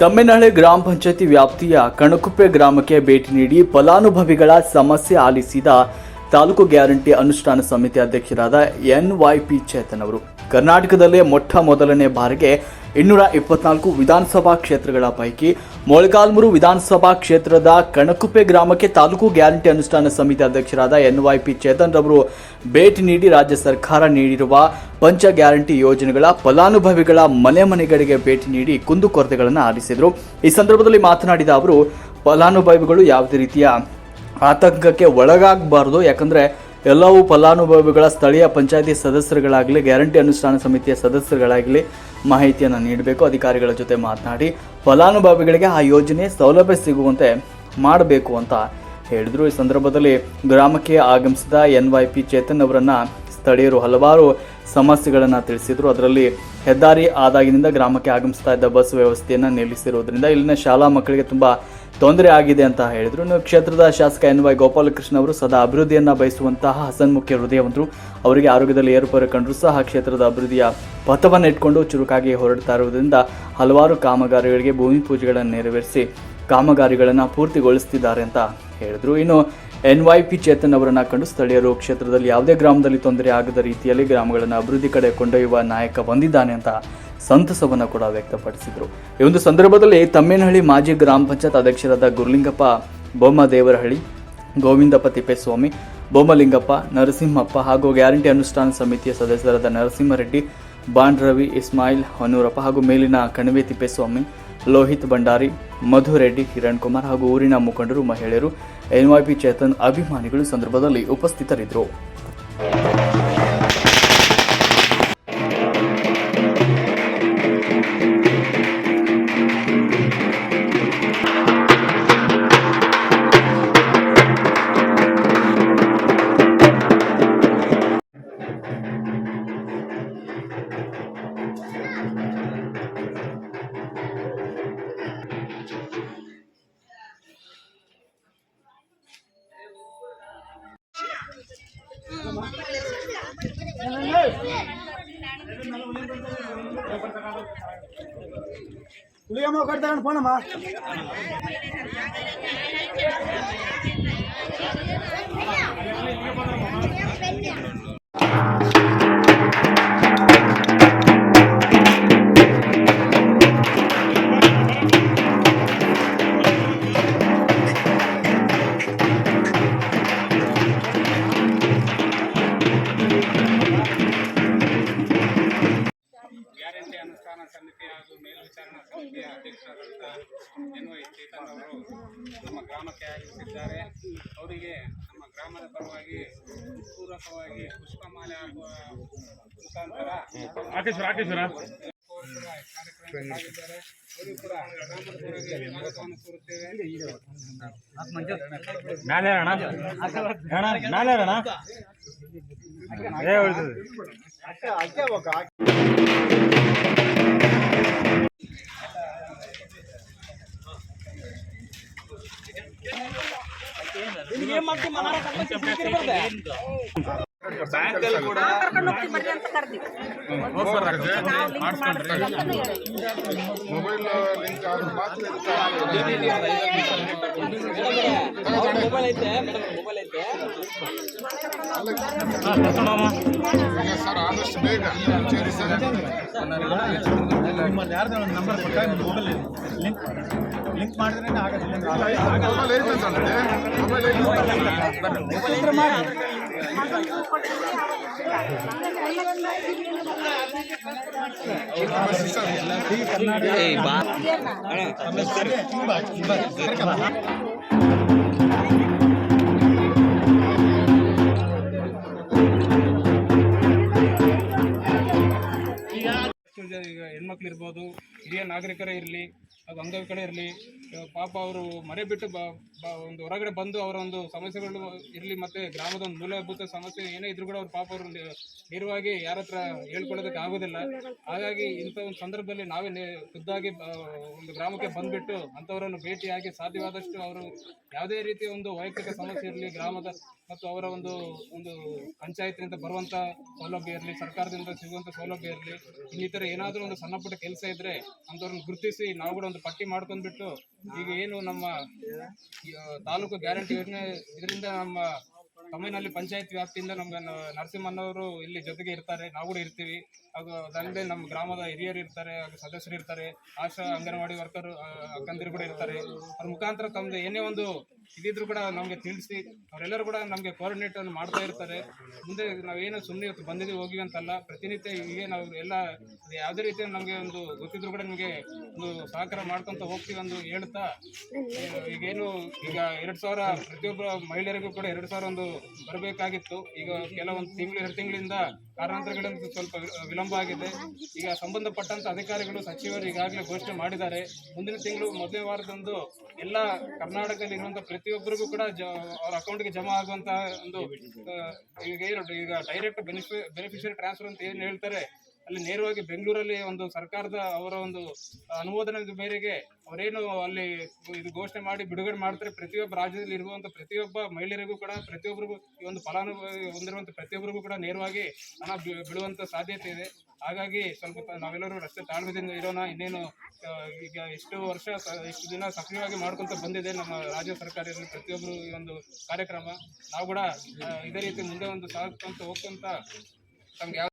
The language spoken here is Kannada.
ತಮ್ಮೇನಹಳ್ಳಿ ಗ್ರಾಮ ಪಂಚಾಯತಿ ವ್ಯಾಪ್ತಿಯ ಕಣಕುಪ್ಪೆ ಗ್ರಾಮಕ್ಕೆ ಭೇಟಿ ನೀಡಿ ಫಲಾನುಭವಿಗಳ ಸಮಸ್ಯೆ ಆಲಿಸಿದ ತಾಲೂಕು ಗ್ಯಾರಂಟಿ ಅನುಷ್ಠಾನ ಸಮಿತಿ ಅಧ್ಯಕ್ಷರಾದ ಎನ್ ವೈ ಪಿ ಚೇತನ್ ಅವರು. ಕರ್ನಾಟಕದಲ್ಲೇ ಮೊಟ್ಟ ಮೊದಲನೇ ಬಾರಿಗೆ ಇನ್ನೂರ ಇಪ್ಪತ್ನಾಲ್ಕು ವಿಧಾನಸಭಾ ಕ್ಷೇತ್ರಗಳ ಪೈಕಿ ಮೊಳಗಾಲ್ಮೂರು ವಿಧಾನಸಭಾ ಕ್ಷೇತ್ರದ ಕಣಕುಪ್ಪೆ ಗ್ರಾಮಕ್ಕೆ ತಾಲೂಕು ಗ್ಯಾರಂಟಿ ಅನುಷ್ಠಾನ ಸಮಿತಿ ಅಧ್ಯಕ್ಷರಾದ ಎನ್ ವೈ ಪಿ ಚೇತನ್ ರವರು ಭೇಟಿ ನೀಡಿ ರಾಜ್ಯ ಸರ್ಕಾರ ನೀಡಿರುವ ಪಂಚ ಗ್ಯಾರಂಟಿ ಯೋಜನೆಗಳ ಫಲಾನುಭವಿಗಳ ಮನೆ ಮನೆಗಳಿಗೆ ಭೇಟಿ ನೀಡಿ ಕುಂದುಕೊರತೆಗಳನ್ನು ಆಲಿಸಿದರು ಈ ಸಂದರ್ಭದಲ್ಲಿ ಮಾತನಾಡಿದ ಅವರು, ಫಲಾನುಭವಿಗಳು ಯಾವುದೇ ರೀತಿಯ ಆತಂಕಕ್ಕೆ ಒಳಗಾಗಬಾರದು, ಯಾಕಂದರೆ ಎಲ್ಲವೂ ಫಲಾನುಭವಿಗಳ ಸ್ಥಳೀಯ ಪಂಚಾಯಿತಿ ಸದಸ್ಯರುಗಳಾಗಲಿ, ಗ್ಯಾರಂಟಿ ಅನುಷ್ಠಾನ ಸಮಿತಿಯ ಸದಸ್ಯರುಗಳಾಗಲಿ ಮಾಹಿತಿಯನ್ನು ನೀಡಬೇಕು. ಅಧಿಕಾರಿಗಳ ಜೊತೆ ಮಾತನಾಡಿ ಫಲಾನುಭವಿಗಳಿಗೆ ಆ ಯೋಜನೆ ಸೌಲಭ್ಯ ಸಿಗುವಂತೆ ಮಾಡಬೇಕು ಅಂತ ಹೇಳಿದರು. ಈ ಸಂದರ್ಭದಲ್ಲಿ ಗ್ರಾಮಕ್ಕೆ ಆಗಮಿಸಿದ ಎನ್ ವೈ ಪಿ ಚೇತನ್ ಅವರನ್ನು ಸ್ಥಳೀಯರು ಹಲವಾರು ಸಮಸ್ಯೆಗಳನ್ನು ತಿಳಿಸಿದರು. ಅದರಲ್ಲಿ ಹೆದ್ದಾರಿ ಆದಾಗಿನಿಂದ ಗ್ರಾಮಕ್ಕೆ ಆಗಮಿಸ್ತಾ ಇದ್ದ ಬಸ್ ವ್ಯವಸ್ಥೆಯನ್ನು ನಿಲ್ಲಿಸಿರುವುದರಿಂದ ಇಲ್ಲಿನ ಶಾಲಾ ಮಕ್ಕಳಿಗೆ ತುಂಬ ತೊಂದರೆ ಆಗಿದೆ ಅಂತ ಹೇಳಿದರು. ಇನ್ನು ಕ್ಷೇತ್ರದ ಶಾಸಕ ಎನ್ ವೈ ಗೋಪಾಲಕೃಷ್ಣ ಅವರು ಸದಾ ಅಭಿವೃದ್ಧಿಯನ್ನು ಬಯಸುವಂತಹ ಹಸನ್ಮುಖ್ಯ ಹೃದಯವಂತರು. ಅವರಿಗೆ ಆರೋಗ್ಯದಲ್ಲಿ ಏರುಪೇರು ಕಂಡರು ಸಹ ಕ್ಷೇತ್ರದ ಅಭಿವೃದ್ಧಿಯ ಪಥವನ್ನು ಇಟ್ಕೊಂಡು ಚುರುಕಾಗಿ ಹೊರಡ್ತಾ ಇರುವುದರಿಂದ ಹಲವಾರು ಕಾಮಗಾರಿಗಳಿಗೆ ಭೂಮಿ ಪೂಜೆಗಳನ್ನು ನೆರವೇರಿಸಿ ಕಾಮಗಾರಿಗಳನ್ನು ಪೂರ್ತಿಗೊಳಿಸುತ್ತಿದ್ದಾರೆ ಅಂತ ಹೇಳಿದರು. ಇನ್ನು ಎನ್ ವೈ ಪಿ ಚೇತನ್ ಅವರನ್ನು ಕಂಡು ಸ್ಥಳೀಯರು ಕ್ಷೇತ್ರದಲ್ಲಿ ಯಾವುದೇ ಗ್ರಾಮದಲ್ಲಿ ತೊಂದರೆ ಆಗದ ರೀತಿಯಲ್ಲಿ ಗ್ರಾಮಗಳನ್ನು ಅಭಿವೃದ್ಧಿ ಕಡೆ ಕೊಂಡೊಯ್ಯುವ ನಾಯಕ ಬಂದಿದ್ದಾನೆ ಅಂತ ಸಂತಸವನ್ನು ಕೂಡ ವ್ಯಕ್ತಪಡಿಸಿದರು. ಈ ಒಂದು ಸಂದರ್ಭದಲ್ಲಿ ತಮ್ಮೇನಹಳ್ಳಿ ಮಾಜಿ ಗ್ರಾಮ ಪಂಚಾಯತ್ ಅಧ್ಯಕ್ಷರಾದ ಗುರುಲಿಂಗಪ್ಪ ಬೊಮ್ಮದೇವರಹಳ್ಳಿ ಗೋವಿಂದಪ್ಪ ತಿಪ್ಪೇಸ್ವಾಮಿ ಬೊಮ್ಮಲಿಂಗಪ್ಪ, ನರಸಿಂಹಪ್ಪ ಹಾಗೂ ಗ್ಯಾರಂಟಿ ಅನುಷ್ಠಾನ ಸಮಿತಿಯ ಸದಸ್ಯರಾದ ನರಸಿಂಹರೆಡ್ಡಿ ಬಾಂಡ್ ರವಿ ಇಸ್ಮಾಯಿಲ್ ಹೊನ್ನೂರಪ್ಪ ಹಾಗೂ ಮೇಲಿನ ಕಣಿವೆ ತಿಪ್ಪೇಸ್ವಾಮಿ ಲೋಹಿತ್ ಭಂಡಾರಿ ಮಧು ರೆಡ್ಡಿ ಕಿರಣ್ ಕುಮಾರ್ ಹಾಗೂ ಊರಿನ ಮುಖಂಡರು, ಮಹಿಳೆಯರು, ಎನ್ವೈಪಿ ಚೇತನ್ ಅಭಿಮಾನಿಗಳು ಸಂದರ್ಭದಲ್ಲಿ ಉಪಸ್ಥಿತರಿದ್ದರು. புளியாம உட்காந்து போனோமா ಅವರು ನಮ್ಮ ಗ್ರಾಮಕ್ಕೆ ಆಗಮಿಸಿದ್ದಾರೆ. ಅವರಿಗೆ ನಮ್ಮ ಗ್ರಾಮದ ಪರವಾಗಿ ಪೂರಕವಾಗಿ ಪುಷ್ಪಮಾಲೆ ಹಾಕುವ ಮುಖಾಂತರ ಆಗಿದ್ದಾರೆ ಅವರು ಕೂಡ ಗ್ರಾಮದ ಪರವಾಗಿ ಸ್ವಾಗತವನ್ನು ಕೋರುತ್ತೇವೆ ನಾನೇ ಕೂಡ ಮೊಬೈಲ್ ಲಿಂಕ್ ಆದ್ರೆ ಮಾತ್ರ ಈಗ ಸರ್ ಆದಷ್ಟು ಬೇಗ ಸರಿ ಸರ್ ನಿಮ್ಮಲ್ಲಿ ಯಾರ್ದು ಒಂದು ನಂಬರ್ ಕೊಟ್ಟ ಮೊಬೈಲ್ ಲಿಂಕ್ ಲಿಂಕ್ ಮಾಡಿದ್ರೆ ಆಗೋದಿಲ್ಲ ಮೊಬೈಲ್ ಐತೆ ಸರ್ ಮೊಬೈಲ್ ಜನ ಈಗ ಹೆಣ್ಮಕ್ಳು ಇರ್ಬೋದು ಹಿರಿಯ ನಾಗರಿಕರೇ ಇರಲಿ ಹಾಗೂ ಕಡೆ ಇರಲಿ ಪಾಪ ಅವರು ಮರೆ ಬಿಟ್ಟು ಬ ಒಂದು ಹೊರಗಡೆ ಬಂದು ಅವರ ಒಂದು ಸಮಸ್ಯೆಗಳು ಇರಲಿ ಮತ್ತೆ ಗ್ರಾಮದ ಒಂದು ಮೂಲಭೂತ ಸಮಸ್ಯೆ ಏನೇ ಇದ್ರೂ ಕೂಡ ಅವ್ರ ಪಾಪ ಅವರು ನೇರವಾಗಿ ಯಾರ ಹತ್ರ ಹೇಳ್ಕೊಳ್ಳೋದಕ್ಕೆ ಆಗೋದಿಲ್ಲ. ಹಾಗಾಗಿ ಇಂಥ ಒಂದು ಸಂದರ್ಭದಲ್ಲಿ ನಾವೇ ಖುದ್ದಾಗಿ ಒಂದು ಗ್ರಾಮಕ್ಕೆ ಬಂದುಬಿಟ್ಟು ಅಂಥವರನ್ನು ಭೇಟಿಯಾಗಿ ಸಾಧ್ಯವಾದಷ್ಟು ಅವರು ಯಾವುದೇ ರೀತಿಯ ಒಂದು ವೈಯಕ್ತಿಕ ಸಮಸ್ಯೆ ಇರಲಿ, ಗ್ರಾಮದ ಮತ್ತು ಅವರ ಒಂದು ಒಂದು ಪಂಚಾಯತ್ನಿಂದ ಬರುವಂಥ ಸೌಲಭ್ಯ ಇರಲಿ, ಸರ್ಕಾರದಿಂದ ಸಿಗುವಂಥ ಸೌಲಭ್ಯ ಇರಲಿ, ಇನ್ನಿತರ ಏನಾದರೂ ಒಂದು ಸಣ್ಣಪುಟ್ಟ ಕೆಲಸ ಇದ್ದರೆ ಅಂಥವ್ರನ್ನ ಗುರುತಿಸಿ ನಾವು ಕೂಡ ಒಂದು ಒಂದು ಪಟ್ಟಿ ಮಾಡ್ಕೊಂಡ್ಬಿಟ್ಟು ಈಗ ಏನು ನಮ್ಮ ತಾಲೂಕು ಗ್ಯಾರಂಟಿ ಯೋಜನೆ ಇದರಿಂದ ನಮ್ಮ ತಮ್ಮಿನಲ್ಲಿ ಪಂಚಾಯತ್ ವ್ಯಾಪ್ತಿಯಿಂದ ನಮ್ಗೆ ನರಸಿಂಹನವರು ಇಲ್ಲಿ ಜೊತೆಗೆ ಇರ್ತಾರೆ. ನಾವು ಕೂಡ ಇರ್ತೀವಿ. ಹಾಗೂ ಅದಲ್ಲದೆ ನಮ್ಮ ಗ್ರಾಮದ ಹಿರಿಯರು ಇರ್ತಾರೆ, ಹಾಗೂ ಸದಸ್ಯರು ಇರ್ತಾರೆ. ಆಶಾ ಅಂಗನವಾಡಿ ವರ್ಕರ್ ಅಕ್ಕಂದಿರು ಕೂಡ ಇರ್ತಾರೆ. ಅವ್ರ ಮುಖಾಂತರ ತಮ್ಮದು ಏನೇ ಒಂದು ಇದಿದ್ರು ಕೂಡ ನಮಗೆ ತಿಳಿಸಿ, ಅವರೆಲ್ಲರೂ ಕೂಡ ನಮಗೆ ಕೋಆರ್ಡಿನೇಟ್ ಅನ್ನು ಮಾಡ್ತಾ ಇರ್ತಾರೆ. ಮುಂದೆ ನಾವೇನು ಸುಮ್ಮನೆ ಇವತ್ತು ಬಂದಿದ್ದೀವಿ, ಹೋಗಿವಿ ಅಂತಲ್ಲ, ಪ್ರತಿನಿತ್ಯ ಹೀಗೆ ನಾವು ಎಲ್ಲ ಯಾವುದೇ ರೀತಿಯ ನಮಗೆ ಒಂದು ಗೊತ್ತಿದ್ರು ಕೂಡ ನಿಮಗೆ ಒಂದು ಸಹಕಾರ ಮಾಡ್ಕೊಂತ ಹೋಗ್ತೀವಿ ಅಂದು ಹೇಳ್ತಾ ಈಗೇನು ಈಗ ಎರಡು ಸಾವಿರ ಪ್ರತಿಯೊಬ್ಬ ಮಹಿಳೆಯರಿಗೂ ಕೂಡ ಎರಡು ಸಾವಿರ ಒಂದು ಬರಬೇಕಾಗಿತ್ತು. ಈಗ ಕೆಲವೊಂದು ತಿಂಗಳು, ಎರಡು ತಿಂಗಳಿಂದ ಕಾರಣಾಂತರಗಳಿಂದ ಸ್ವಲ್ಪ ವಿಳಂಬ ಆಗಿದೆ. ಈಗ ಸಂಬಂಧಪಟ್ಟಂತ ಅಧಿಕಾರಿಗಳು, ಸಚಿವರು ಈಗಾಗಲೇ ಘೋಷಣೆ ಮಾಡಿದ್ದಾರೆ. ಮುಂದಿನ ತಿಂಗಳು ಮೊದಲನೇ ವಾರದಂದು ಎಲ್ಲ ಕರ್ನಾಟಕದಲ್ಲಿ ಇರುವಂತಹ ಪ್ರತಿಯೊಬ್ಬರಿಗೂ ಕೂಡ ಜ- ಅವರ ಅಕೌಂಟ್ಗೆ ಜಮಾ ಆಗುವಂತಹ ಒಂದು ಈಗ ಏನು ಈಗ ಡೈರೆಕ್ಟ್ ಬೆನಿಫಿ ಬೆನಿಫಿಷರಿ ಟ್ರಾನ್ಸ್ಫರ್ ಅಂತ ಏನು ಹೇಳ್ತಾರೆ ಅಲ್ಲಿ ನೇರವಾಗಿ ಬೆಂಗಳೂರಲ್ಲಿ ಒಂದು ಸರ್ಕಾರದ ಅವರ ಒಂದು ಅನುಮೋದನೆ ಮೇರೆಗೆ ಅವರೇನು ಅಲ್ಲಿ ಇದು ಘೋಷಣೆ ಮಾಡಿ ಬಿಡುಗಡೆ ಮಾಡ್ತಾರೆ. ಪ್ರತಿಯೊಬ್ಬ ರಾಜ್ಯದಲ್ಲಿ ಇರುವಂತ ಪ್ರತಿಯೊಬ್ಬ ಮಹಿಳೆಯರಿಗೂ ಕೂಡ, ಪ್ರತಿಯೊಬ್ಬರಿಗೂ ಈ ಒಂದು ಫಲಾನುಭವಿ ಹೊಂದಿರುವಂತ ಪ್ರತಿಯೊಬ್ಬರಿಗೂ ಕೂಡ ನೇರವಾಗಿ ಹಣ ಬಿಡುವಂತ ಸಾಧ್ಯತೆ ಇದೆ. ಹಾಗಾಗಿ ಸ್ವಲ್ಪ ನಾವೆಲ್ಲರೂ ರಸ್ತೆ ತಾಳ್ಮೆದಿಂದ ಇರೋಣ. ಇನ್ನೇನು ಈಗ ಎಷ್ಟು ವರ್ಷ ಇಷ್ಟು ದಿನ ಸಕ್ರಿಯವಾಗಿ ಮಾಡ್ಕೊಂತ ಬಂದಿದೆ ನಮ್ಮ ರಾಜ್ಯ ಸರ್ಕಾರ ಇರಲಿ ಪ್ರತಿಯೊಬ್ಬರು ಈ ಒಂದು ಕಾರ್ಯಕ್ರಮ. ನಾವು ಕೂಡ ಇದೇ ರೀತಿ ಮುಂದೆ ಒಂದು ಸಾಗ್ಕೊಂತ ಹೋಗ್ಕೊಂತ ತಮ್ಗೆ